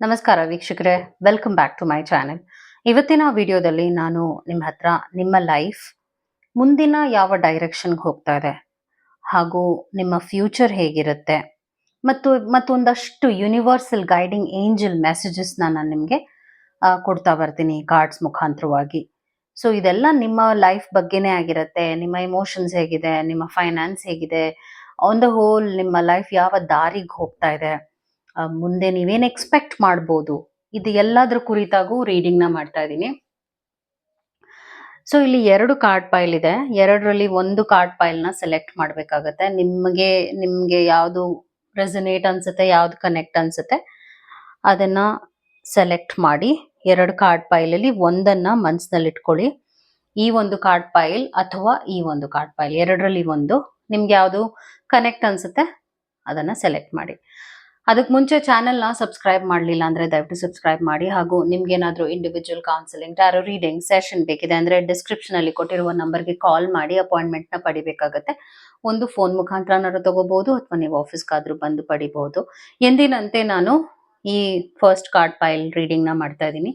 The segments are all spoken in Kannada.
ನಮಸ್ಕಾರ ವೀಕ್ಷಕರೇ welcome back to my channel ಇವತ್ತಿನ ವಿಡಿಯೋದಲ್ಲಿ ನಾನು ನಿಮ್ಮ ಹತ್ರ ನಿಮ್ಮ ಲೈಫ್ ಮುಂದಿನ ಯಾವ ಡೈರೆಕ್ಷನ್ಗೆ ಹೋಗ್ತಾ ಇದೆ, ಹಾಗೂ ನಿಮ್ಮ ಫ್ಯೂಚರ್ ಹೇಗಿರುತ್ತೆ, ಮತ್ತು ಮತ್ತೊಂದಷ್ಟು ಯೂನಿವರ್ಸಲ್ ಗೈಡಿಂಗ್ ಏಂಜಲ್ ಮೆಸೇಜಸ್ನ ನಾನು ನಿಮಗೆ ಕೊಡ್ತಾ ಬರ್ತೀನಿ ಕಾರ್ಡ್ಸ್ ಮುಖಾಂತರವಾಗಿ. ಸೊ ಇದೆಲ್ಲ ನಿಮ್ಮ ಲೈಫ್ ಬಗ್ಗೆನೇ ಆಗಿರುತ್ತೆ, ನಿಮ್ಮ ಇಮೋಷನ್ಸ್ ಹೇಗಿದೆ, ನಿಮ್ಮ ಫೈನಾನ್ಸ್ ಹೇಗಿದೆ ಆನ್ ದ ಹೋಲ್ ನಿಮ್ಮ ಲೈಫ್ ಯಾವ ದಾರಿಗೆ ಹೋಗ್ತಾ ಇದೆ ಮುಂದೆ ನೀವೇನು ಎಕ್ಸ್ಪೆಕ್ಟ್ ಮಾಡ್ಬೋದು? ಇದು ಎಲ್ಲದ್ರ ಕುರಿತಾಗೂ ರೀಡಿಂಗ್ನ ಮಾಡ್ತಾ ಇದ್ದೀನಿ. ಸೊ ಇಲ್ಲಿ ಎರಡು ಕಾರ್ಡ್ ಪೈಲ್ ಇದೆ. ಎರಡರಲ್ಲಿ ಒಂದು ಕಾರ್ಡ್ ಪೈಲ್ನ ಸೆಲೆಕ್ಟ್ ಮಾಡಬೇಕಾಗತ್ತೆ. ನಿಮಗೆ ನಿಮಗೆ ಯಾವುದು ರೆಸನೇಟ್ ಅನ್ಸುತ್ತೆ, ಯಾವ್ದು ಕನೆಕ್ಟ್ ಅನ್ಸುತ್ತೆ, ಅದನ್ನ ಸೆಲೆಕ್ಟ್ ಮಾಡಿ, ಎರಡು ಕಾರ್ಡ್ ಪೈಲಲ್ಲಿ ಒಂದನ್ನ ಮನ್ಸ್ನಲ್ಲಿ ಇಟ್ಕೊಳ್ಳಿ. ಈ ಒಂದು ಕಾರ್ಡ್ ಪೈಲ್ ಅಥವಾ ಈ ಒಂದು ಕಾರ್ಡ್ ಪೈಲ್ ಎರಡರಲ್ಲಿ ಒಂದು, ನಿಮ್ಗೆ ಯಾವುದು ಕನೆಕ್ಟ್ ಅನ್ಸುತ್ತೆ, ಅದನ್ನ ಸೆಲೆಕ್ಟ್ ಮಾಡಿ. ಅದಕ್ಕೆ ಮುಂಚೆ ಚಾನೆಲ್ನ ಸಬ್ಸ್ಕ್ರೈಬ್ ಮಾಡಲಿಲ್ಲ ಅಂದ್ರೆ ದಯವಿಟ್ಟು ಸಬ್ಸ್ಕ್ರೈಬ್ ಮಾಡಿ. ಹಾಗೂ ನಿಮ್ಗೇನಾದರೂ individual counselling tarot reading session ಬೇಕಿದೆ ಅಂದ್ರೆ ಡಿಸ್ಕ್ರಿಪ್ಷನ್ ಅಲ್ಲಿ ಕೊಟ್ಟಿರುವ ನಂಬರ್ಗೆ ಕಾಲ್ ಮಾಡಿ ಅಪಾಯಿಂಟ್ಮೆಂಟ್ನ ಪಡಿಬೇಕಾಗತ್ತೆ. ಒಂದು ಫೋನ್ ಮುಖಾಂತರನಾದ್ರೂ ತಗೋಬಹುದು ಅಥವಾ ನೀವು ಆಫೀಸ್ಗಾದರೂ ಬಂದು ಪಡಿಬಹುದು. ಎಂದಿನಂತೆ ನಾನು ಈ ಫಸ್ಟ್ ಕಾರ್ಡ್ ಫೈಲ್ ರೀಡಿಂಗ್ನ ಮಾಡ್ತಾ ಇದ್ದೀನಿ.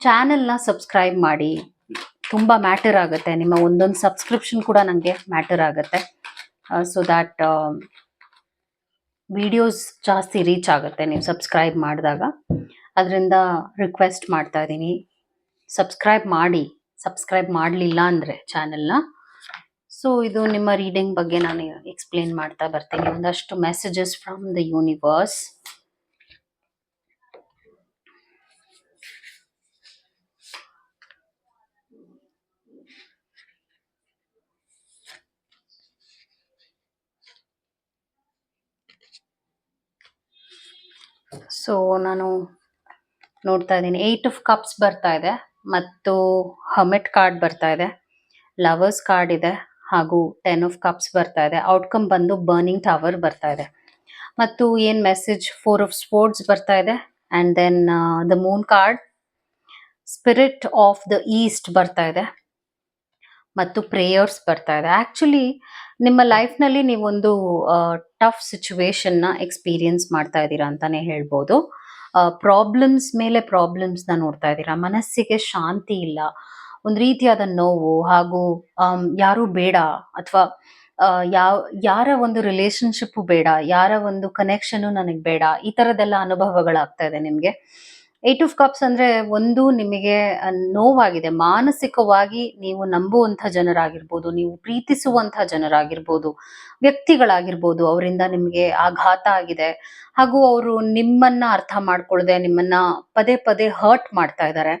ಚಾನೆಲ್ನ ಸಬ್ಸ್ಕ್ರೈಬ್ ಮಾಡಿ. ತುಂಬಾ ಮ್ಯಾಟರ್ ಆಗುತ್ತೆ. ನಿಮ್ಮ ಒಂದೊಂದು ಸಬ್ಸ್ಕ್ರಿಪ್ಷನ್ ಕೂಡ ನನಗೆ ಮ್ಯಾಟರ್ ಆಗುತ್ತೆ. ಸೊ ದ್ಯಾಟ್ ವಿಡಿಯೋಸ್ ಜಾಸ್ತಿ ರೀಚ್ ಆಗುತ್ತೆ. ನೀವು ಸಬ್ಸ್ಕ್ರೈಬ್ ಮಾಡಿದಾಗ. ಅದರಿಂದ ರಿಕ್ವೆಸ್ಟ್ ಮಾಡ್ತಾ ಇದ್ದೀನಿ. ಸಬ್ಸ್ಕ್ರೈಬ್ ಮಾಡಿ. ಸಬ್ಸ್ಕ್ರೈಬ್ ಮಾಡಲಿಲ್ಲ ಅಂದರೆ ಚಾನೆಲ್ನ ಸೊ ಇದು ನಿಮ್ಮ ರೀಡಿಂಗ್ ಬಗ್ಗೆ ನಾನು ಎಕ್ಸ್ಪ್ಲೇನ್ ಮಾಡ್ತಾ ಬರ್ತೀನಿ. ಒಂದಷ್ಟು messages from the universe so ನಾನು ನೋಡ್ತಾ ಇದ್ದೀನಿ. ಏಟ್ ಆಫ್ ಕಪ್ಸ್ ಬರ್ತಾ ಇದೆ. ಮತ್ತು ಹಮೆಟ್ ಕಾರ್ಡ್ ಬರ್ತಾ ಇದೆ. ಲವರ್ಸ್ ಕಾರ್ಡ್ ಇದೆ. ಹಾಗೂ ಟೆನ್ ಆಫ್ ಕಪ್ಸ್ ಬರ್ತಾ ಇದೆ. ಔಟ್ಕಮ್ ಬಂದು ಬರ್ನಿಂಗ್ ಟವರ್ ಬರ್ತಾ ಇದೆ. ಮತ್ತು ಏನು ಮೆಸೇಜ್ ಫೋರ್ ಆಫ್ ಸ್ಪೋರ್ಟ್ಸ್ ಬರ್ತಾ ಇದೆ. And then the moon card spirit of the east ಬರ್ತಾ ಇದೆ. ಮತ್ತು ಪ್ರೇಯರ್ಸ್ ಬರ್ತಾ ಇದೆ. ಆ್ಯಕ್ಚುಲಿ ನಿಮ್ಮ ಲೈಫ್ನಲ್ಲಿ ನೀವೊಂದು ಟಫ್ ಸಿಚುವೇಶನ್ನ ಎಕ್ಸ್ಪೀರಿಯನ್ಸ್ ಮಾಡ್ತಾ ಇದ್ದೀರಾ ಅಂತಾನೆ ಹೇಳ್ಬೋದು. ಪ್ರಾಬ್ಲಮ್ಸ್ ಮೇಲೆ ಪ್ರಾಬ್ಲಮ್ಸ್ನ ನೋಡ್ತಾ ಇದ್ದೀರಾ? ಮನಸ್ಸಿಗೆ ಶಾಂತಿ ಇಲ್ಲ. ಒಂದು ರೀತಿಯಾದ ನೋವು ಹಾಗೂ ಯಾರು ಬೇಡ ಅಥವಾ ಯಾವ, ಯಾರ ಒಂದು ರಿಲೇಶನ್ಶಿಪ್ಪು ಬೇಡ, ಯಾರ ಒಂದು ಕನೆಕ್ಷನ್ ನನಗೆ ಬೇಡ ಈ ಥರದ್ದೆಲ್ಲ ಅನುಭವಗಳಾಗ್ತಾ ಇದೆ ನಿಮ್ಗೆ. ಏಟ್ ಆಫ್ ಕಪ್ಸ್ ಅಂದ್ರೆ ಒಂದು ನಿಮಗೆ ನೋವಾಗಿದೆ. ಮಾನಸಿಕವಾಗಿ ನೀವು ನಂಬುವಂತ ಜನರಾಗಿರ್ಬೋದು, ನೀವು ಪ್ರೀತಿಸುವಂತ ಜನರಾಗಿರ್ಬೋದು, ವ್ಯಕ್ತಿಗಳಾಗಿರ್ಬೋದು, ಅವರಿಂದ ನಿಮಗೆ ಆಘಾತ ಆಗಿದೆ. ಹಾಗೂ ಅವರು ನಿಮ್ಮನ್ನ ಅರ್ಥ ಮಾಡ್ಕೊಳ್ಳದೆ ನಿಮ್ಮನ್ನ ಪದೇ ಪದೇ ಹರ್ಟ್ ಮಾಡ್ತಾ ಇದ್ದಾರೆ.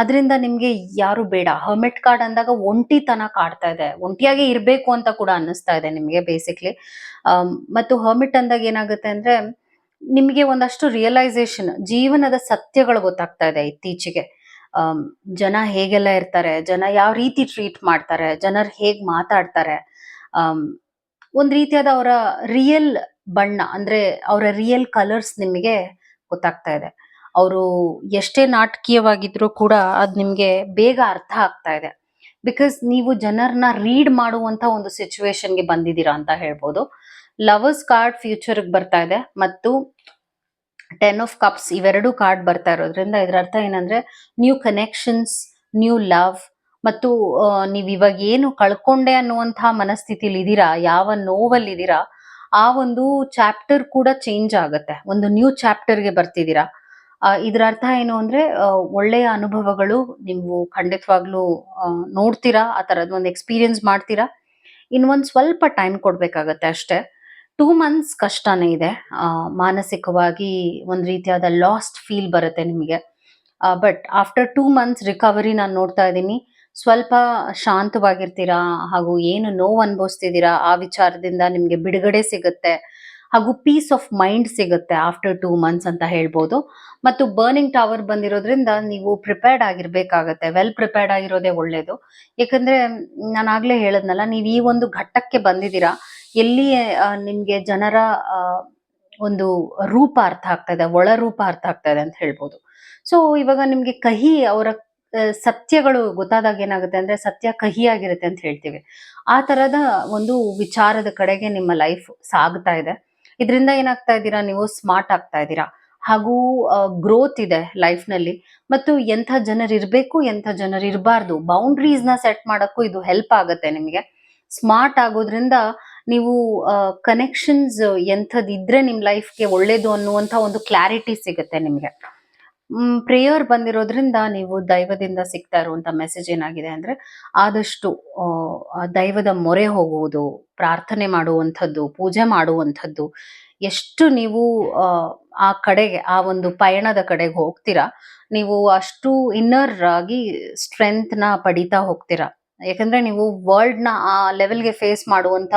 ಅದರಿಂದ ನಿಮಗೆ ಯಾರು ಬೇಡ. ಹರ್ಮೆಟ್ ಕಾರ್ಡ್ ಅಂದಾಗ ಒಂಟಿತನ ಕಾಡ್ತಾ ಇದೆ. ಒಂಟಿಯಾಗಿ ಇರಬೇಕು ಅಂತ ಕೂಡ ಅನ್ನಿಸ್ತಾ ಇದೆ ನಿಮಗೆ ಬೇಸಿಕ್ಲಿ ಮತ್ತು ಹರ್ಮಿಟ್ ಅಂದಾಗ ಏನಾಗುತ್ತೆ ಅಂದ್ರೆ ನಿಮಗೆ ಒಂದಷ್ಟು ರಿಯಲೈಸೇಷನ್ ಜೀವನದ ಸತ್ಯಗಳು ಗೊತ್ತಾಗ್ತಾ ಇದೆ ಇತ್ತೀಚೆಗೆ. ಜನ ಹೇಗೆಲ್ಲ ಇರ್ತಾರೆ, ಜನ ಯಾವ ರೀತಿ ಟ್ರೀಟ್ ಮಾಡ್ತಾರೆ, ಜನರು ಹೇಗೆ ಮಾತಾಡ್ತಾರೆ ಒಂದ್ ರೀತಿಯಾದ ಅವರ ರಿಯಲ್ ಬಣ್ಣ, ಅಂದ್ರೆ ಅವರ ರಿಯಲ್ ಕಲರ್ಸ್ ನಿಮಗೆ ಗೊತ್ತಾಗ್ತಾ ಇದೆ. ಅವರು ಎಷ್ಟೇ ನಾಟಕೀಯವಾಗಿದ್ರು ಕೂಡ ಅದು ನಿಮಗೆ ಬೇಗ ಅರ್ಥ ಆಗ್ತಾ ಇದೆ. ಬಿಕಾಸ್ ನೀವು ಜನರನ್ನ ರೀಡ್ ಮಾಡುವಂತ ಒಂದು ಸಿಚುವೇಶನ್ಗೆ ಬಂದಿದ್ದೀರಾ ಅಂತ ಹೇಳ್ಬೋದು. ಲವರ್ಸ್ ಕಾರ್ಡ್ ಫ್ಯೂಚರ್ ಬರ್ತಾ ಇದೆ ಮತ್ತು ಟೆನ್ ಆಫ್ ಕಪ್ಸ್ ಇವೆರಡು ಕಾರ್ಡ್ ಬರ್ತಾ ಇರೋದ್ರಿಂದ ಇದರ ಅರ್ಥ ಏನಂದ್ರೆ ನ್ಯೂ ಕನೆಕ್ಷನ್ಸ್ ನ್ಯೂ ಲವ್ ಮತ್ತು ನೀವು ಇವಾಗ ಏನು ಕಳ್ಕೊಂಡೆ ಅನ್ನುವಂತಹ ಮನಸ್ಥಿತಿಲಿ ಇದೀರಾ? ಯಾವ ನೋವಲ್ಲಿ ಇದೀರಾ? ಆ ಒಂದು ಚಾಪ್ಟರ್ ಕೂಡ ಚೇಂಜ್ ಆಗುತ್ತೆ. ಒಂದು ನ್ಯೂ ಚಾಪ್ಟರ್ಗೆ ಬರ್ತಿದ್ದೀರಾ ಇದ್ರ ಅರ್ಥ ಏನು ಅಂದ್ರೆ ಒಳ್ಳೆಯ ಅನುಭವಗಳು ನೀವು ಖಂಡಿತವಾಗ್ಲೂ ನೋಡ್ತೀರಾ, ಆ ತರದ್ ಒಂದು ಎಕ್ಸ್ಪೀರಿಯನ್ಸ್ ಮಾಡ್ತೀರಾ? ಇನ್ನೊಂದ್ ಸ್ವಲ್ಪ ಟೈಮ್ ಕೊಡ್ಬೇಕಾಗತ್ತೆ ಅಷ್ಟೇ. ಟೂ ಮಂತ್ಸ್ ಕಷ್ಟನೇ ಇದೆ. ಮಾನಸಿಕವಾಗಿ ಒಂದು ರೀತಿಯಾದ ಲಾಸ್ಟ್ ಫೀಲ್ ಬರುತ್ತೆ ನಿಮಗೆ. But after two months recovery ನಾನು ನೋಡ್ತಾ ಇದ್ದೀನಿ. ಸ್ವಲ್ಪ ಶಾಂತವಾಗಿರ್ತೀರಾ? ಹಾಗೂ ಏನು ನೋವು ಅನುಭವಿಸ್ತಿದ್ದೀರಾ? ಆ ವಿಚಾರದಿಂದ ನಿಮಗೆ ಬಿಡುಗಡೆ ಸಿಗುತ್ತೆ. ಹಾಗೂ ಪೀಸ್ ಆಫ್ ಮೈಂಡ್ ಸಿಗುತ್ತೆ ಆಫ್ಟರ್ ಟೂ ಮಂತ್ಸ್ ಅಂತ ಹೇಳ್ಬೋದು. ಮತ್ತು ಬರ್ನಿಂಗ್ ಟವರ್ ಬಂದಿರೋದ್ರಿಂದ ನೀವು ಪ್ರಿಪೇರ್ಡ್ ಆಗಿರ್ಬೇಕಾಗತ್ತೆ. ವೆಲ್ ಪ್ರಿಪೇರ್ಡ್ ಆಗಿರೋದೇ ಒಳ್ಳೇದು. ಯಾಕಂದ್ರೆ ನಾನು ಆಗ್ಲೇ ಹೇಳದ್ನಲ್ಲ, ನೀವು ಈ ಒಂದು ಘಟ್ಟಕ್ಕೆ ಬಂದಿದ್ದೀರಾ? ಎಲ್ಲಿ ನಿಮ್ಗೆ ಜನರ ಒಂದು ರೂಪ ಅರ್ಥ ಆಗ್ತಾ ಇದೆ ಒಳ ರೂಪ ಅರ್ಥ ಆಗ್ತಾ ಇದೆ ಅಂತ ಹೇಳ್ಬೋದು. ಸೊ ಇವಾಗ ನಿಮ್ಗೆ ಕಹಿ ಅವರ ಸತ್ಯಗಳು ಗೊತ್ತಾದಾಗ ಏನಾಗುತ್ತೆ ಅಂದ್ರೆ ಸತ್ಯ ಕಹಿಯಾಗಿರುತ್ತೆ ಅಂತ ಹೇಳ್ತೀವಿ. ಆ ತರದ ಒಂದು ವಿಚಾರದ ಕಡೆಗೆ ನಿಮ್ಮ ಲೈಫ್ ಸಾಗ್ತಾ ಇದೆ. ಇದರಿಂದ ಏನಾಗ್ತಾ ಇದ್ದೀರಾ? ನೀವು ಸ್ಮಾರ್ಟ್ ಆಗ್ತಾ ಇದ್ದೀರಾ. ಹಾಗೂ ಗ್ರೋತ್ ಇದೆ ಲೈಫ್ನಲ್ಲಿ. ಮತ್ತು ಎಂಥ ಜನರು ಇರಬೇಕು, ಎಂಥ ಜನರು ಇರಬಾರ್ದು. ನ ಸೆಟ್ ಮಾಡೋಕ್ಕೂ ಇದು ಹೆಲ್ಪ್ ಆಗುತ್ತೆ ನಿಮಗೆ. ಸ್ಮಾರ್ಟ್ ಆಗೋದ್ರಿಂದ ನೀವು ಕನೆಕ್ಷನ್ಸ್ ಎಂಥದ್ದಿದ್ರೆ ನಿಮ್ಮ ಲೈಫ್ಗೆ ಒಳ್ಳೇದು ಅನ್ನುವಂಥ ಒಂದು ಕ್ಲಾರಿಟಿ ಸಿಗುತ್ತೆ ನಿಮಗೆ. ಪ್ರೇಯರ್ ಬಂದಿರೋದ್ರಿಂದ ನೀವು ದೈವದಿಂದ ಸಿಗ್ತಾ ಇರುವಂತ ಮೆಸೇಜ್ ಏನಾಗಿದೆ ಅಂದ್ರೆ ಆದಷ್ಟು ದೈವದ ಮೊರೆ ಹೋಗುವುದು ಪ್ರಾರ್ಥನೆ ಮಾಡುವಂಥದ್ದು ಪೂಜೆ ಮಾಡುವಂಥದ್ದು ಎಷ್ಟು ನೀವು ಆ, ಕಡೆಗೆ ಆ ಒಂದು ಪಯಣದ ಕಡೆಗೆ ಹೋಗ್ತೀರಾ ನೀವು ಅಷ್ಟು ಇನ್ನರ್ ಆಗಿ ಸ್ಟ್ರೆಂತ್ನ ಪಡಿತಾ ಹೋಗ್ತೀರಾ. ಯಾಕಂದ್ರೆ ನೀವು ವರ್ಲ್ಡ್ನ ಆ ಲೆವೆಲ್ಗೆ ಫೇಸ್ ಮಾಡುವಂತ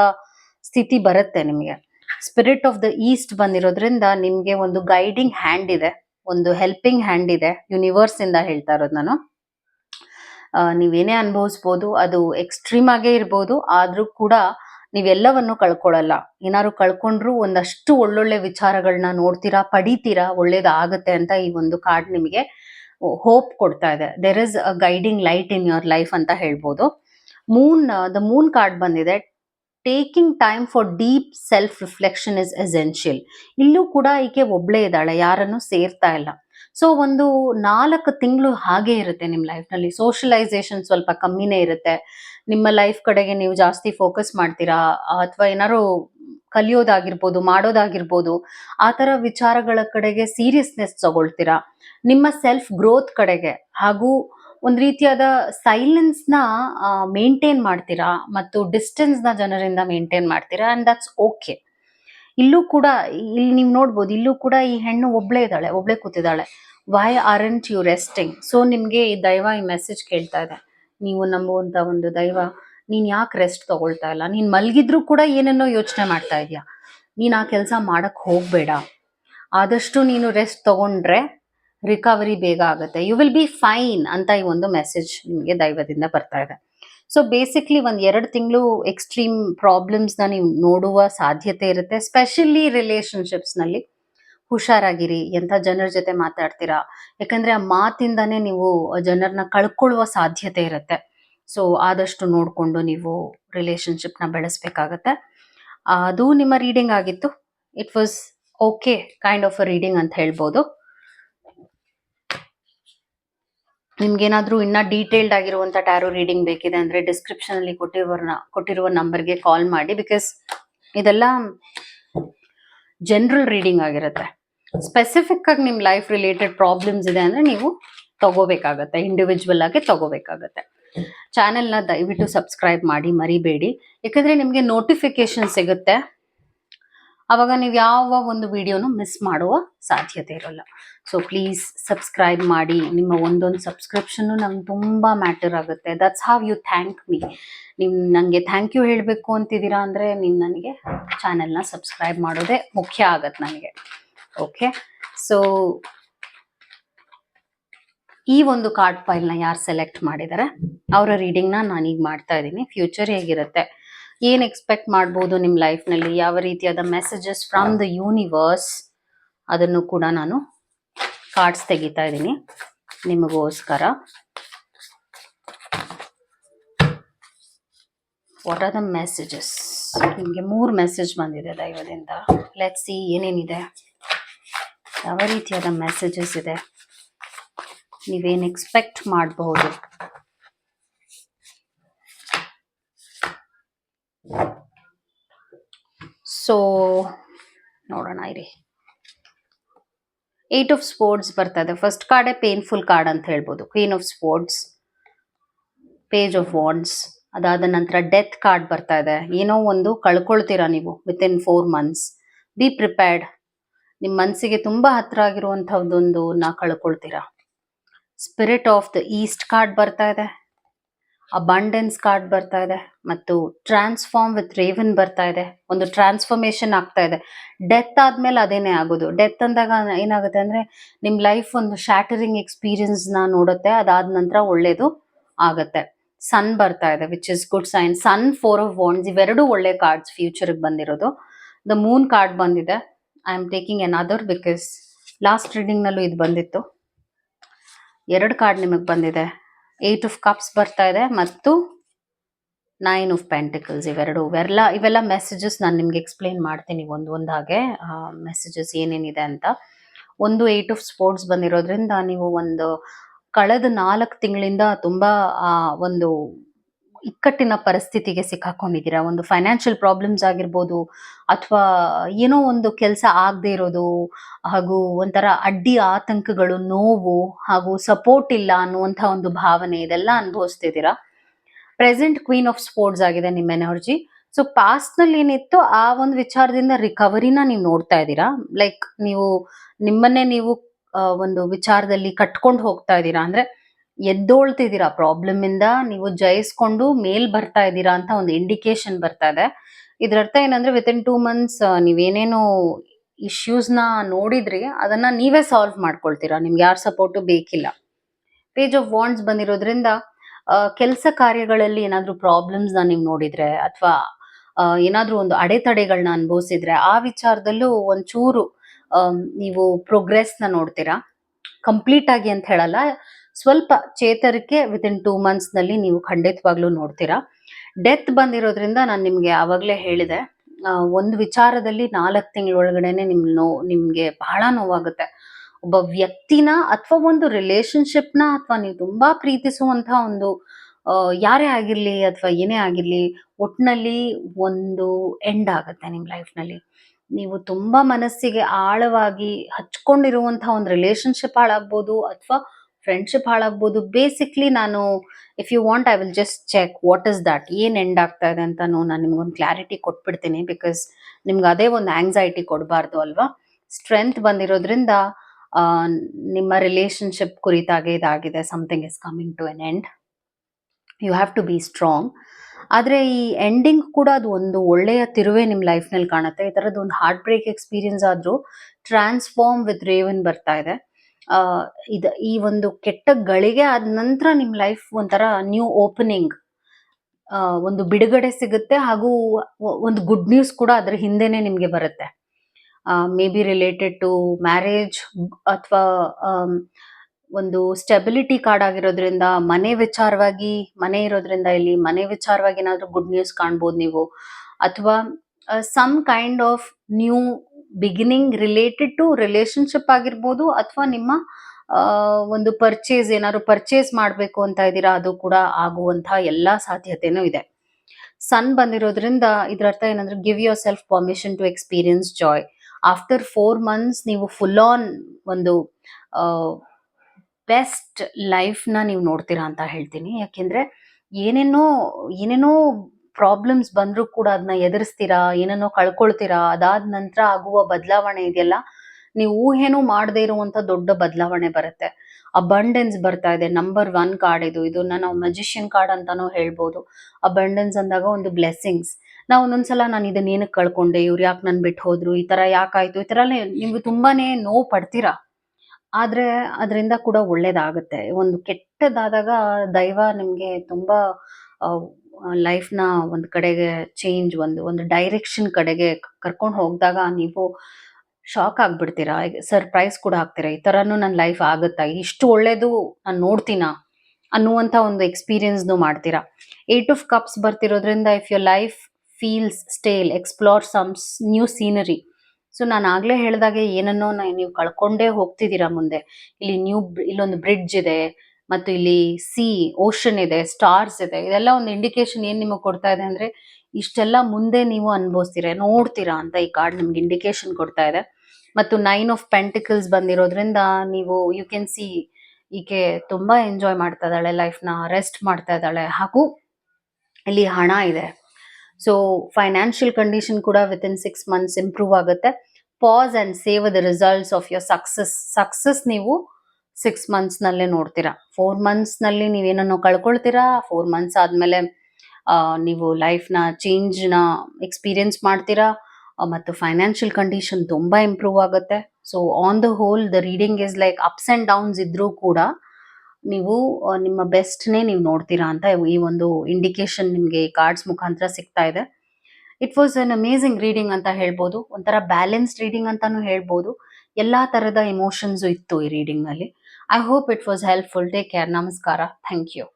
ಸ್ಥಿತಿ ಬರುತ್ತೆ ನಿಮಗೆ. ಸ್ಪಿರಿಟ್ ಆಫ್ ದ ಈಸ್ಟ್ ಬಂದಿರೋದ್ರಿಂದ ನಿಮ್ಗೆ ಒಂದು ಗೈಡಿಂಗ್ ಹ್ಯಾಂಡ್ ಇದೆ, ಒಂದು ಹೆಲ್ಪಿಂಗ್ ಹ್ಯಾಂಡ್ ಇದೆ ಯೂನಿವರ್ಸ್ ಇಂದ ಹೇಳ್ತಾ ಇರೋದು ನಾನು. ನೀವೇನೇ ಅನುಭವಿಸ್ಬೋದು, ಅದು ಎಕ್ಸ್ಟ್ರೀಮ್ ಆಗೇ ಇರ್ಬೋದು, ಆದ್ರೂ ಕೂಡ ನೀವೆಲ್ಲವನ್ನು ಕಳ್ಕೊಳ್ಳಲ್ಲ. ಏನಾದ್ರು ಕಳ್ಕೊಂಡ್ರು ಒಂದಷ್ಟು ಒಳ್ಳೊಳ್ಳೆ ವಿಚಾರಗಳನ್ನ ನೋಡ್ತೀರಾ, ಪಡಿತೀರಾ, ಒಳ್ಳೇದಾಗತ್ತೆ ಅಂತ ಈ ಒಂದು ಕಾರ್ಡ್ ನಿಮಗೆ ಹೋಪ್ ಕೊಡ್ತಾ ಇದೆ. There is a guiding light in your life ಅಂತ ಹೇಳ್ಬೋದು. ಮೂನ್ ದ ಮೂನ್ ಕಾರ್ಡ್ ಬಂದಿದೆ. Taking time for deep self reflection is essential ಇಲ್ಲೂ ಕೂಡ ಈಕೆ ಒಬ್ಳೇ ಇದ್ದಾಳೆ, ಯಾರನ್ನು ಸೇರ್ತಾ ಇಲ್ಲ. ಸೊ ಒಂದು ನಾಲ್ಕು ತಿಂಗಳು ಹಾಗೆ ಇರುತ್ತೆ ನಿಮ್ಮ ಲೈಫ್ನಲ್ಲಿ ಸೋಷಲೈಸೇಷನ್ ಸ್ವಲ್ಪ ಕಮ್ಮಿನೇ ಇರುತ್ತೆ. ನಿಮ್ಮ ಲೈಫ್ ಕಡೆಗೆ ನೀವು ಜಾಸ್ತಿ ಫೋಕಸ್ ಮಾಡ್ತೀರಾ? ಅಥವಾ ಏನಾರು ಕಲಿಯೋದಾಗಿರ್ಬೋದು, ಮಾಡೋದಾಗಿರ್ಬೋದು, ಆ ಥರ ವಿಚಾರಗಳ ಕಡೆಗೆ ಸೀರಿಯಸ್ನೆಸ್ ತಗೊಳ್ತೀರಾ? ನಿಮ್ಮ ಸೆಲ್ಫ್ ಗ್ರೋತ್ ಕಡೆಗೆ ಹಾಗೂ ಒಂದು ರೀತಿಯಾದ ಸೈಲೆನ್ಸ್ನ ಮೇಂಟೈನ್ ಮಾಡ್ತೀರಾ ಮತ್ತು ಡಿಸ್ಟೆನ್ಸ್ನ ಜನರಿಂದ ಮೇಂಟೈನ್ ಮಾಡ್ತೀರಾ? ಆ್ಯಂಡ್ ದಟ್ಸ್ ಓಕೆ ಇಲ್ಲೂ ಕೂಡ, ಇಲ್ಲಿ ನೀವು ನೋಡ್ಬೋದು, ಇಲ್ಲೂ ಕೂಡ ಈ ಹೆಣ್ಣು ಒಬ್ಳೇ ಇದ್ದಾಳೆ, ಒಬ್ಳೆ ಕೂತಿದ್ದಾಳೆ. Why aren't you resting so ನಿಮಗೆ ಈ ದೈವ ಈ ಮೆಸೇಜ್ ಕೇಳ್ತಾ ಇದೆ. ನೀವು ನಂಬುವಂತ ಒಂದು ದೈವ, ನೀನ್ ಯಾಕೆ ರೆಸ್ಟ್ ತಗೊಳ್ತಾ ಇಲ್ಲ? ನೀನ್ ಮಲಗಿದ್ರೂ ಕೂಡ ಏನೇನೋ ಯೋಚನೆ ಮಾಡ್ತಾ ಇದೀಯ? ನೀನ್ ಆ ಕೆಲಸ ಮಾಡಕ್ ಹೋಗಬೇಡ. ಆದಷ್ಟು ನೀನು ರೆಸ್ಟ್ ತಗೊಂಡ್ರೆ ರಿಕವರಿ ಬೇಗ ಆಗುತ್ತೆ. ಯು ವಿಲ್ ಬಿ ಫೈನ್ ಅಂತ ಈ ಒಂದು ಮೆಸೇಜ್ ನಿಮಗೆ ದೈವದಿಂದ ಬರ್ತಾ ಇದೆ. ಸೊ ಬೇಸಿಕ್ಲಿ ಒಂದು ಎರಡು ತಿಂಗಳು ಎಕ್ಸ್ಟ್ರೀಮ್ ಪ್ರಾಬ್ಲಮ್ಸ್ನ ನೀವು ನೋಡುವ ಸಾಧ್ಯತೆ ಇರುತ್ತೆ. ಸ್ಪೆಷಲಿ ರಿಲೇಷನ್ಶಿಪ್ಸ್ನಲ್ಲಿ ಹುಷಾರಾಗಿರಿ. ಎಂಥ ಜನರ ಜೊತೆ ಮಾತಾಡ್ತೀರಾ? ಯಾಕಂದ್ರೆ ಆ ಮಾತಿಂದಾನೇ ನೀವು ಜನರನ್ನ ಕಳ್ಕೊಳ್ಳುವ ಸಾಧ್ಯತೆ ಇರುತ್ತೆ. ಸೊ ಆದಷ್ಟು ನೋಡಿಕೊಂಡು ನೀವು ರಿಲೇಷನ್ಶಿಪ್ನ ಬೆಳೆಸ್ಬೇಕಾಗತ್ತೆ. ಅದು ನಿಮ್ಮ ರೀಡಿಂಗ್ ಆಗಿತ್ತು. It was okay kind of a reading ಅಂತ ಹೇಳ್ಬೋದು. ನಿಮ್ಗೇನಾದ್ರೂ ಇನ್ನ ಡೀಟೇಲ್ಡ್ ಆಗಿರುವಂತ ಟ್ಯಾರೋ ರೀಡಿಂಗ್ ಬೇಕಿದೆ ಅಂದ್ರೆ ಡಿಸ್ಕ್ರಿಪ್ಷನ್ ಅಲ್ಲಿ ಕೊಟ್ಟಿರುವ ಕೊಟ್ಟಿರುವ ನಂಬರ್ಗೆ ಕಾಲ್ ಮಾಡಿ ಬಿಕಾಸ್ ಇದೆಲ್ಲ ಜನರಲ್ ರೀಡಿಂಗ್ ಆಗಿರುತ್ತೆ. ಸ್ಪೆಸಿಫಿಕ್ ಆಗಿ ನಿಮ್ ಲೈಫ್ ರಿಲೇಟೆಡ್ ಪ್ರಾಬ್ಲಮ್ಸ್ ಇದೆ ಅಂದ್ರೆ ನೀವು ತಗೋಬೇಕಾಗತ್ತೆ ಇಂಡಿವಿಜುವಲ್ ಆಗಿ ತಗೋಬೇಕಾಗತ್ತೆ. ಚಾನೆಲ್ನ ದಯವಿಟ್ಟು ಸಬ್ಸ್ಕ್ರೈಬ್ ಮಾಡಿ, ಮರಿಬೇಡಿ. ಯಾಕಂದ್ರೆ ನಿಮಗೆ ನೋಟಿಫಿಕೇಶನ್ ಸಿಗುತ್ತೆ. ಅವಾಗ ನೀವು ಯಾವ ಒಂದು ವಿಡಿಯೋನು ಮಿಸ್ ಮಾಡುವ ಸಾಧ್ಯತೆ ಇರೋಲ್ಲ. ಸೊ ಪ್ಲೀಸ್ ಸಬ್ಸ್ಕ್ರೈಬ್ ಮಾಡಿ. ನಿಮ್ಮ ಒಂದೊಂದು ಸಬ್ಸ್ಕ್ರಿಪ್ಷನ್ನು ನಂಗೆ ತುಂಬ ಮ್ಯಾಟರ್ ಆಗುತ್ತೆ. That's how you thank me ನಿಮ್ಮ ನನಗೆ ಥ್ಯಾಂಕ್ ಯು ಹೇಳಬೇಕು ಅಂತಿದ್ದೀರಾ ಅಂದರೆ ನೀವು ನನಗೆ ಚಾನೆಲ್ನ ಸಬ್ಸ್ಕ್ರೈಬ್ ಮಾಡೋದೇ ಮುಖ್ಯ ಆಗತ್ತೆ ನನಗೆ. ಓಕೆ ಸೊ ಈ ಒಂದು ಕಾರ್ಡ್ ಫೈಲ್ನ ಯಾರು ಸೆಲೆಕ್ಟ್ ಮಾಡಿದ್ದಾರೆ ಅವರ ರೀಡಿಂಗ್ನ ನಾನೀಗ ಮಾಡ್ತಾ ಇದ್ದೀನಿ. ಫ್ಯೂಚರ್ ಹೇಗಿರುತ್ತೆ? ಏನು ಎಕ್ಸ್ಪೆಕ್ಟ್ ಮಾಡ್ಬೋದು ನಿಮ್ಮ ಲೈಫ್ನಲ್ಲಿ ಯಾವ ರೀತಿಯಾದ ಮೆಸೇಜಸ್ ಫ್ರಮ್ ದ ಯೂನಿವರ್ಸ್ ಅದನ್ನು ಕೂಡ ನಾನು ಕಾರ್ಡ್ಸ್ ತೆಗಿತಾ ಇದ್ದೀನಿ. ನಿಮಗೋಸ್ಕರ. ವಾಟ್ ಆರ್ ದ ಮೆಸೇಜಸ್ ನಿಮಗೆ ಮೂರು ಮೆಸೇಜ್ ಬಂದಿದೆ ದೈವದಿಂದ. ಲೆಟ್ ಸಿ ಏನೇನಿದೆ. ಯಾವ ರೀತಿಯಾದ ಮೆಸೇಜಸ್ ಇದೆ? ನೀವೇನು ಎಕ್ಸ್ಪೆಕ್ಟ್ ಮಾಡಬಹುದು ಸೊ ನೋಡೋಣ ಇರಿ. ಏಟ್ ಆಫ್ ಸ್ಪೋರ್ಟ್ಸ್ ಬರ್ತಾ ಇದೆ ಫಸ್ಟ್ ಕಾರ್ಡೇ ಪೇನ್ಫುಲ್ ಕಾರ್ಡ್ ಅಂತ ಹೇಳ್ಬೋದು. Queen of sports page of wands ಅದಾದ ನಂತರ ಡೆತ್ ಕಾರ್ಡ್ ಬರ್ತಾ ಇದೆ. ಏನೋ ಒಂದು ಕಳ್ಕೊಳ್ತೀರಾ ನೀವು within four months be prepared ನಿಮ್ಮ ಮನಸ್ಸಿಗೆ ತುಂಬ ಹತ್ರ ಆಗಿರುವಂಥದ್ದೊಂದು ನಾ ಕಳ್ಕೊಳ್ತೀರಾ? Spirit of the east card ಬರ್ತಾ ಇದೆ. ಅಬಂಡೆನ್ಸ್ ಕಾರ್ಡ್ ಬರ್ತಾ ಇದೆ. ಮತ್ತು ಟ್ರಾನ್ಸ್ಫಾರ್ಮ್ ವಿತ್ ರೇವನ್ ಬರ್ತಾ ಇದೆ. ಒಂದು ಟ್ರಾನ್ಸ್ಫಾರ್ಮೇಶನ್ ಆಗ್ತಾ ಇದೆ. ಡೆತ್ ಆದ್ಮೇಲೆ ಅದೇನೇ ಆಗೋದು? ಡೆತ್ ಅಂದಾಗ ಏನಾಗುತ್ತೆ ಅಂದ್ರೆ ನಿಮ್ಮ ಲೈಫ್ ಒಂದು ಶ್ಯಾಟರಿಂಗ್ ಎಕ್ಸ್ಪೀರಿಯನ್ಸ್ನ ನೋಡುತ್ತೆ. ಅದಾದ ನಂತರ ಒಳ್ಳೇದು ಆಗುತ್ತೆ. ಸನ್ ಬರ್ತಾ ಇದೆ which is good sign sun four of wands ಇವೆರಡು ಒಳ್ಳೆ ಕಾರ್ಡ್ಸ್ ಫ್ಯೂಚರ್ಗೆ ಬಂದಿರೋದು. ದ ಮೂನ್ ಕಾರ್ಡ್ ಬಂದಿದೆ. I am taking another because last ರೀಡಿಂಗ್ನಲ್ಲೂ ಇದು ಬಂದಿತ್ತು. ಎರಡು ಕಾರ್ಡ್ ನಿಮಗೆ ಬಂದಿದೆ. ಏಟ್ ಆಫ್ ಕಪ್ಸ್ ಬರ್ತಾ ಇದೆ ಮತ್ತು ನೈನ್ ಆಫ್ ಪ್ಯಾಂಟಿಕಲ್ಸ್ ಇವೆರಡು. ಇವೆಲ್ಲ ಇವೆಲ್ಲ ಮೆಸೇಜಸ್ ನಾನು ನಿಮ್ಗೆ ಎಕ್ಸ್ಪ್ಲೇನ್ ಮಾಡ್ತೀನಿ ಒಂದು ಒಂದು ಹಾಗೆ. ಮೆಸೇಜಸ್ ಏನೇನಿದೆ ಅಂತ. ಒಂದು ಏಟ್ ಆಫ್ ಸ್ಪೋರ್ಟ್ಸ್ ಬಂದಿರೋದ್ರಿಂದ ನೀವು ಒಂದು ಕಳೆದ ನಾಲ್ಕು ತಿಂಗಳಿಂದ ತುಂಬಾ ಒಂದು ಇಕ್ಕಟ್ಟಿನ ಪರಿಸ್ಥಿತಿಗೆ ಸಿಕ್ಕಾಕೊಂಡಿದ್ದೀರಾ? ಒಂದು ಫೈನಾನ್ಷಿಯಲ್ ಪ್ರಾಬ್ಲಮ್ಸ್ ಆಗಿರ್ಬೋದು, ಅಥವಾ ಏನೋ ಒಂದು ಕೆಲಸ ಆಗದೆ ಇರೋದು, ಹಾಗೂ ಒಂಥರ ಅಡ್ಡಿ ಆತಂಕಗಳು, ನೋವು ಹಾಗೂ ಸಪೋರ್ಟ್ ಇಲ್ಲ ಅನ್ನುವಂಥ ಒಂದು ಭಾವನೆ ಇದೆಲ್ಲ ಅನುಭವಿಸ್ತಿದ್ದೀರಾ? ಪ್ರೆಸೆಂಟ್ ಕ್ವೀನ್ ಆಫ್ ಸ್ಪೋರ್ಟ್ಸ್ ಆಗಿದೆ ನಿಮ್ಮ ಎನರ್ಜಿ. ಸೊ ಪಾಸ್ಟ್ನಲ್ಲಿ ಏನಿತ್ತು ಆ ಒಂದು ವಿಚಾರದಿಂದ ರಿಕವರಿನ ನೀವು ನೋಡ್ತಾ ಇದ್ದೀರಾ? ಲೈಕ್ ನೀವು ನಿಮ್ಮನ್ನೇ ನೀವು ಒಂದು ವಿಚಾರದಲ್ಲಿ ಕಟ್ಕೊಂಡು ಹೋಗ್ತಾ ಇದ್ದೀರಾ? ಅಂದ್ರೆ ಎದ್ದೋಳ್ತಿದ್ದೀರಾ? ಪ್ರಾಬ್ಲಮ್ ಇಂದ ನೀವು ಜಯಿಸ್ಕೊಂಡು ಮೇಲ್ ಬರ್ತಾ ಇದ್ದೀರಾ ಅಂತ ಒಂದು ಇಂಡಿಕೇಶನ್ ಬರ್ತಾ ಇದೆ. ಇದ್ರ ಅರ್ಥ ಏನಂದ್ರೆ ವಿತ್ ಇನ್ ಟೂ ಮಂತ್ಸ್ ನೀವೇನೇನು ಇಶ್ಯೂಸ್ನ ನೋಡಿದ್ರಿ, ಅದನ್ನ ನೀವೇ ಸಾಲ್ವ್ ಮಾಡ್ಕೊಳ್ತೀರಾ? ನಿಮ್ಗೆ ಯಾರ ಸಪೋರ್ಟು ಬೇಕಿಲ್ಲ. ಪೇಜ್ ಆಫ್ ವಾಂಡ್ಸ್ ಬಂದಿರೋದ್ರಿಂದ ಕೆಲಸ ಕಾರ್ಯಗಳಲ್ಲಿ ಏನಾದ್ರೂ ಪ್ರಾಬ್ಲಮ್ಸ್ನ ನೀವು ನೋಡಿದ್ರೆ ಅಥವಾ ಏನಾದ್ರೂ ಒಂದು ಅಡೆತಡೆಗಳನ್ನ ಅನುಭವಿಸಿದ್ರೆ ಆ ವಿಚಾರದಲ್ಲೂ ಒಂಚೂರು ನೀವು ಪ್ರೋಗ್ರೆಸ್ನ ನೋಡ್ತೀರಾ? ಕಂಪ್ಲೀಟ್ ಆಗಿ ಅಂತ ಹೇಳಲ್ಲ, ಸ್ವಲ್ಪ ಚೇತರಿಕೆ ವಿತ್ ಇನ್ ಟೂ ಮಂತ್ಸ್ನಲ್ಲಿ ನೀವು ಖಂಡಿತವಾಗ್ಲೂ ನೋಡ್ತೀರಾ? ಡೆತ್ ಬಂದಿರೋದ್ರಿಂದ ನಾನು ನಿಮ್ಗೆ ಆವಾಗಲೇ ಹೇಳಿದೆ ಒಂದು ವಿಚಾರದಲ್ಲಿ ನಾಲ್ಕು ತಿಂಗಳೊಳಗಡೆನೆ ನಿಮ್ ನೋ, ನಿಮ್ಗೆ ಬಹಳ ನೋವಾಗುತ್ತೆ. ಒಬ್ಬ ವ್ಯಕ್ತಿನ ಅಥವಾ ಒಂದು ರಿಲೇಶನ್ಶಿಪ್ನ ಅಥವಾ ನೀವು ತುಂಬಾ ಪ್ರೀತಿಸುವಂತ ಒಂದು ಯಾರೇ ಆಗಿರ್ಲಿ ಅಥವಾ ಏನೇ ಆಗಿರ್ಲಿ, ಒಟ್ನಲ್ಲಿ ಒಂದು ಎಂಡ್ ಆಗುತ್ತೆ ನಿಮ್ ಲೈಫ್ನಲ್ಲಿ. ನೀವು ತುಂಬಾ ಮನಸ್ಸಿಗೆ ಆಳವಾಗಿ ಹಚ್ಕೊಂಡಿರುವಂತಹ ಒಂದು ರಿಲೇಶನ್ಶಿಪ್ ಹಾಳಾಗ್ಬೋದು ಅಥವಾ ಫ್ರೆಂಡ್ಶಿಪ್ ಹಾಳಾಗ್ಬೋದು. ಬೇಸಿಕ್ಲಿ ನಾನು if you want I will just check what is that ಏನ್ ಎಂಡ್ ಆಗ್ತಾ ಇದೆ ಅಂತ ನಾನು ನಿಮ್ಗೊಂದು ಕ್ಲಾರಿಟಿ ಕೊಟ್ಬಿಡ್ತೀನಿ ಬಿಕಾಸ್ ನಿಮ್ಗೆ ಅದೇ ಒಂದು ಆಂಗ್ಸೈಟಿ ಕೊಡಬಾರ್ದು ಅಲ್ವಾ? ಸ್ಟ್ರೆಂತ್ ಬಂದಿರೋದ್ರಿಂದ ನಿಮ್ಮ ರಿಲೇಶನ್ಶಿಪ್ ಕುರಿತಾಗೆ ಇದಾಗಿದೆ something is coming to an end you have to be strong ಆದರೆ ಈ ಎಂಡಿಂಗ್ ಕೂಡ ಅದು ಒಂದು ಒಳ್ಳೆಯ ತಿರುವೆ ನಿಮ್ಮ ಲೈಫ್ನಲ್ಲಿ ಕಾಣುತ್ತೆ. ಈ ಥರದ್ದು ಒಂದು ಹಾರ್ಟ್ ಬ್ರೇಕ್ ಎಕ್ಸ್ಪೀರಿಯನ್ಸ್ ಆದರೂ ಟ್ರಾನ್ಸ್ಫಾರ್ಮ್ ವಿತ್ ರೇವನ್ ಬರ್ತಾ ಇದೆ. ಇದು, ಈ ಒಂದು ಕೆಟ್ಟ ಗಳಿಗೆ ಆದ ನಂತರ ನಿಮ್ಮ ಲೈಫ್ ಒಂಥರ ನ್ಯೂ ಓಪನಿಂಗ್ ಒಂದು ಬಿಡುಗಡೆ ಸಿಗುತ್ತೆ ಹಾಗೂ ಒಂದು ಗುಡ್ ನ್ಯೂಸ್ ಕೂಡ ಅದ್ರ ಹಿಂದೆನೆ ನಿಮಗೆ ಬರುತ್ತೆ. May be related to marriage ಅಥವಾ ಒಂದು ಸ್ಟೆಬಿಲಿಟಿ ಕಾರ್ಡ್ ಆಗಿರೋದ್ರಿಂದ, ಮನೆ ವಿಚಾರವಾಗಿ, ಮನೆ ಇರೋದ್ರಿಂದ ಇಲ್ಲಿ, ಮನೆ ವಿಚಾರವಾಗಿ ಏನಾದರೂ ಗುಡ್ ನ್ಯೂಸ್ ಕಾಣ್ಬೋದು ನೀವು. ಅಥವಾ some kind of new beginning related to relationship ಆಗಿರ್ಬೋದು, ಅಥವಾ ನಿಮ್ಮ ಒಂದು ಪರ್ಚೇಸ್ ಏನಾದ್ರು ಪರ್ಚೇಸ್ ಮಾಡಬೇಕು ಅಂತ ಇದ್ದೀರಾ, ಅದು ಕೂಡ ಆಗುವಂತಹ ಎಲ್ಲಾ ಸಾಧ್ಯತೆನೂ ಇದೆ. ಸನ್ ಬಂದಿರೋದ್ರಿಂದ ಇದರ ಅರ್ಥ ಏನಂದ್ರೆ give yourself permission to experience joy after four months ನೀವು ಫುಲ್ ಆನ್ ಒಂದು ಬೆಸ್ಟ್ ಲೈಫ್ನ ನೀವು ನೋಡ್ತೀರಾ ಅಂತ ಹೇಳ್ತೀನಿ. ಯಾಕೆಂದ್ರೆ ಏನೇನೋ ಏನೇನೋ ಪ್ರಾಬ್ಲಮ್ಸ್ ಬಂದರೂ ಕೂಡ ಅದನ್ನ ಎದುರಿಸ್ತೀರಾ, ಏನೇನೋ ಕಳ್ಕೊಳ್ತೀರಾ, ಅದಾದ ನಂತರ ಆಗುವ ಬದಲಾವಣೆ ಇದೆಯಲ್ಲ, ನೀವು ಊಹೆನೂ ಮಾಡದೇ ಇರುವಂತ ದೊಡ್ಡ ಬದಲಾವಣೆ ಬರುತ್ತೆ. ಅಬಂಡೆನ್ಸ್ ಬರ್ತಾ ಇದೆ. ನಂಬರ್ ಒನ್ ಕಾರ್ಡ್ ಇದು. ಇದನ್ನ ನಾವು ಮೆಜಿಷಿಯನ್ ಕಾರ್ಡ್ ಅಂತಾನೂ ಹೇಳ್ಬೋದು. ಅಬಂಡೆನ್ಸ್ ಅಂದಾಗ ಒಂದು ಬ್ಲೆಸ್ಸಿಂಗ್ಸ್ ನಾವು ಒಂದೊಂದ್ಸಲ ನಾನು ಇದನ್ನ ಏನಕ್ಕೆ ಕಳ್ಕೊಂಡೆ, ಇವ್ರು ಯಾಕೆ ನನ್ ಬಿಟ್ಟು ಹೋದ್ರು, ಈ ತರ ಯಾಕಾಯ್ತು ಈ ಎಲ್ಲ ನಿಮ್ಗೆ ತುಂಬಾನೇ ನೋವು ಪಡ್ತೀರಾ? ಆದ್ರೆ ಅದರಿಂದ ಕೂಡ ಒಳ್ಳೇದಾಗುತ್ತೆ. ಒಂದು ಕೆಟ್ಟದಾದಾಗ ದೈವ ನಿಮ್ಗೆ ತುಂಬಾ ಲೈಫ್ನ ಒಂದು ಕಡೆಗೆ ಚೇಂಜ್, ಒಂದು ಒಂದು ಡೈರೆಕ್ಷನ್ ಕಡೆಗೆ ಕರ್ಕೊಂಡು ಹೋಗ್ದಾಗ ನೀವು ಶಾಕ್ ಆಗ್ಬಿಡ್ತೀರಾ? ಸರ್ಪ್ರೈಸ್ ಕೂಡ ಆಗ್ತೀರಾ? ಈ ತರನು ನನ್ನ ಲೈಫ್ ಆಗುತ್ತಾ? ಇಷ್ಟು ಒಳ್ಳೇದು ನಾನು ನೋಡ್ತೀನಾ? ಅನ್ನುವಂಥ ಒಂದು ಎಕ್ಸ್ಪೀರಿಯನ್ಸ್ನು ಮಾಡ್ತೀರಾ? Eight of cups ಬರ್ತಿರೋದ್ರಿಂದ, if your life feels stale explore some new scenery so ನಾನು ಆಗ್ಲೇ ಹೇಳಿದಾಗೆ ಏನನ್ನೋ ನೀವು ಕಳ್ಕೊಂಡೇ ಹೋಗ್ತಿದ್ದೀರಾ ಮುಂದೆ. ಇಲ್ಲಿ ನ್ಯೂ ಇಲ್ಲೊಂದು ಬ್ರಿಡ್ಜ್ ಇದೆ, ಮತ್ತು ಇಲ್ಲಿ ಸಿ ಓಷನ್ ಇದೆ ಸ್ಟಾರ್ಸ್ ಇದೆ. ಇದೆಲ್ಲ ಒಂದು ಇಂಡಿಕೇಶನ್ ಏನ್ ನಿಮಗೆ ಕೊಡ್ತಾ ಇದೆ ಅಂದ್ರೆ, ಇಷ್ಟೆಲ್ಲ ಮುಂದೆ ನೀವು ಅನುಭವಿಸ್ತೀರಾ, ನೋಡ್ತೀರಾ ಅಂತ ಈ ಕಾರ್ಡ್ ನಿಮ್ಗೆ ಇಂಡಿಕೇಶನ್ ಕೊಡ್ತಾ ಇದೆ. ಮತ್ತು ನೈನ್ ಆಫ್ ಪೆಂಟಿಕಲ್ಸ್ ಬಂದಿರೋದ್ರಿಂದ ನೀವು ಯು ಕ್ಯಾನ್ ಸಿ ಈಕೆ ತುಂಬಾ ಎಂಜಾಯ್ ಮಾಡ್ತಾ ಇದ್ದಾಳೆ ಲೈಫ್ನ ರೆಸ್ಟ್ ಮಾಡ್ತಾ ಇದ್ದಾಳೆ. ಹಾಗೂ ಇಲ್ಲಿ ಹಣ ಇದೆ. ಸೊ ಫೈನಾನ್ಷಿಯಲ್ ಕಂಡೀಷನ್ ಕೂಡ within six months improve ಆಗುತ್ತೆ pass and save the results of your success success ನೀವು ಸಿಕ್ಸ್ ಮಂತ್ಸ್ ನಲ್ಲೇ ನೋಡ್ತೀರಾ ಫೋರ್ ಮಂತ್ಸ್ನಲ್ಲಿ ನೀವೇನನ್ನು ಕಳ್ಕೊಳ್ತೀರಾ ಫೋರ್ ಮಂತ್ಸ್ ಆದ್ಮೇಲೆ ನೀವು ಲೈಫ್ನ ಚೇಂಜ್ನ ಎಕ್ಸ್ಪೀರಿಯನ್ಸ್ ಮಾಡ್ತೀರಾ ಮತ್ತು ಫೈನಾನ್ಷಿಯಲ್ ಕಂಡೀಷನ್ ತುಂಬಾ ಇಂಪ್ರೂವ್ ಆಗುತ್ತೆ so on the whole the reading is like ups and downs ಇದ್ರೂ ಕೂಡ ನೀವು ನಿಮ್ಮ ಬೆಸ್ಟ್ನೇ ನೀವು ನೋಡ್ತೀರಾ ಅಂತ ಈ ಒಂದು ಇಂಡಿಕೇಶನ್ ನಿಮಗೆ ಕಾರ್ಡ್ಸ್ ಮುಖಾಂತರ ಸಿಗ್ತಾ ಇದೆ. It was an amazing reading ಅಂತ ಹೇಳ್ಬೋದು, ಒಂಥರ ಬ್ಯಾಲೆನ್ಸ್ಡ್ ರೀಡಿಂಗ್ ಅಂತಾನು ಹೇಳ್ಬೋದು. ಎಲ್ಲಾ ತರದ ಇಮೋಷನ್ಸು ಇತ್ತು ಈ ರೀಡಿಂಗ್ನಲ್ಲಿ I hope it was helpful take care ನಮಸ್ಕಾರ. Thank you